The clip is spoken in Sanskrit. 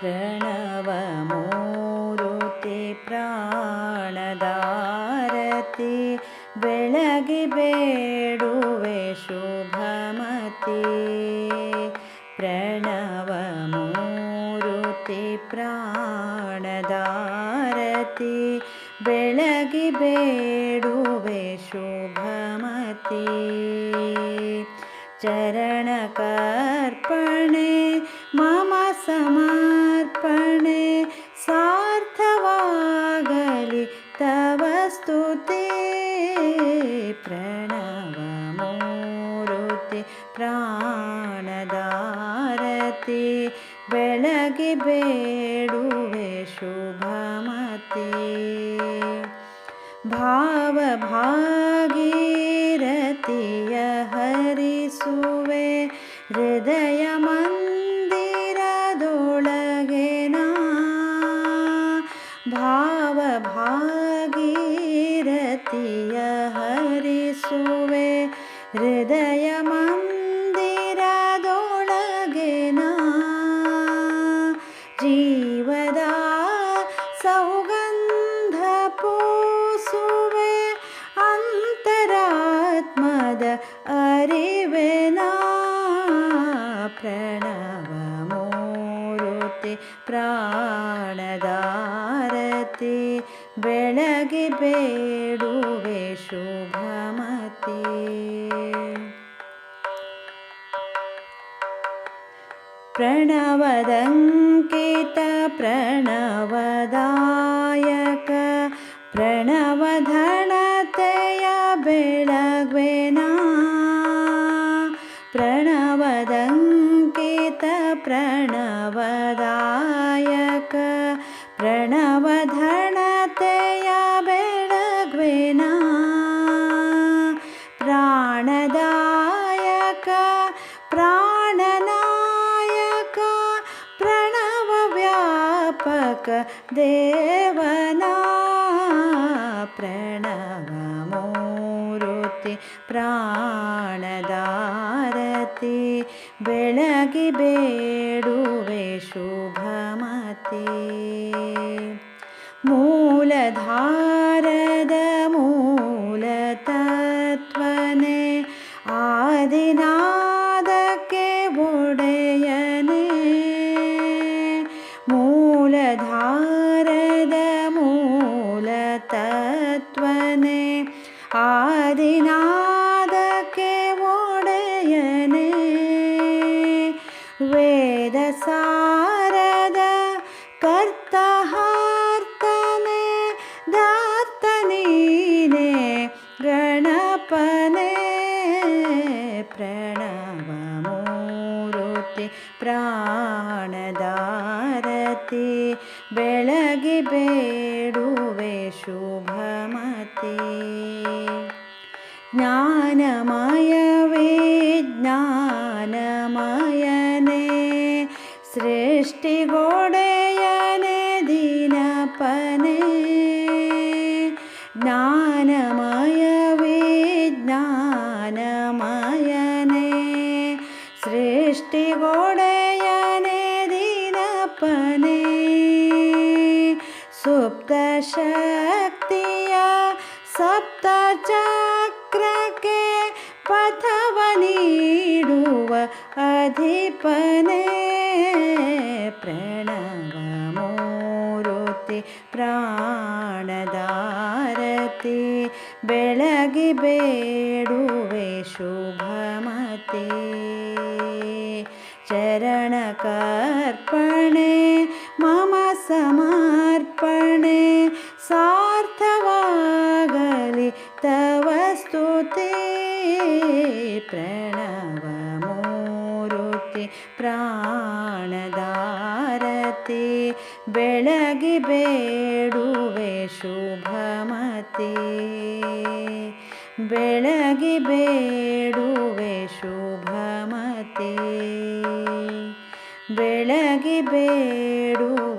प्रणवमुरुतिप्रणारतिलगिबेडुवे शुभमति। प्रणवमुरुतिप्राणारतिलगिबेडुवे शुभमती। चरणकर्पणे बेळगि बेडुवे शुभमति भावभागीरथिय हरिसुवे हृदयमन्दिरदोळगेना भावभागीरथिय हरिसुवे हृदयमन्दिरदोळगेना प्रणवमूरुति प्राणदारति बेळगि बेडुवे शुभमति प्रणवदङ्कित प्रणवदायक प्रणवधनतय बेळग्वेना प्रणवदङ्कित प्रणवदायक। प्रणवधनतय बेळग्वेना प्राणदायक प्राणनायक प्रणवव्यापक देवना। प्रणवमूरुति प्राणदारति बेळगि बेडुवे शुभमति मूलधाರದ ಆದಿನಾದಕ್ಕೆ ಒಡೆಯನೆ ವೇದ ಸಾರದ ಕರ್ತಹಾರ್ತನೆ ದಾತ ನೀನೆ ಗಣಪನೆ ಪ್ರಣವಮೂರುತಿ ಪ್ರಾಣದಾರತಿ ಬೆಳಗಿ ಬೇಡುವೆ ಸೃಷ್ಟಿಗೊಡೆಯನೆ ದೀನಪನೆ ಜ್ಞಾನಮಯ ವಿಜ್ಞಾನಮಯನೆ ಸೃಷ್ಟಿಗೊಡೆಯನೆ ದೀನಪನೆ ಸುಪ್ತ ಶಕ್ತಿಯ ಸಪ್ತ ಚಕ್ರಕ್ಕೆ ಪಥವ ನೀಡುವ ಅಧಿಪನೆ ಪ್ರಣವಮೂರುತಿ ಪ್ರಾಣದಾರತಿ ಬೆಳಗಿ ಬೇಡುವೆ ಶುಭಮತಿ चरणकर्पणे मम समर्पणे सार्थवागलि तव स्तुते प्रणवमूरुति ಶುಭಮತಿ ಬೆಳಗಿ ಬೇಡುವೆ ಶುಭಮತಿ. ಬೆಳಗಿ ಬೇಡುವೆ ಶುಭಮತಿ. ಬೆಳಗಿ ಬೇಡುವೆ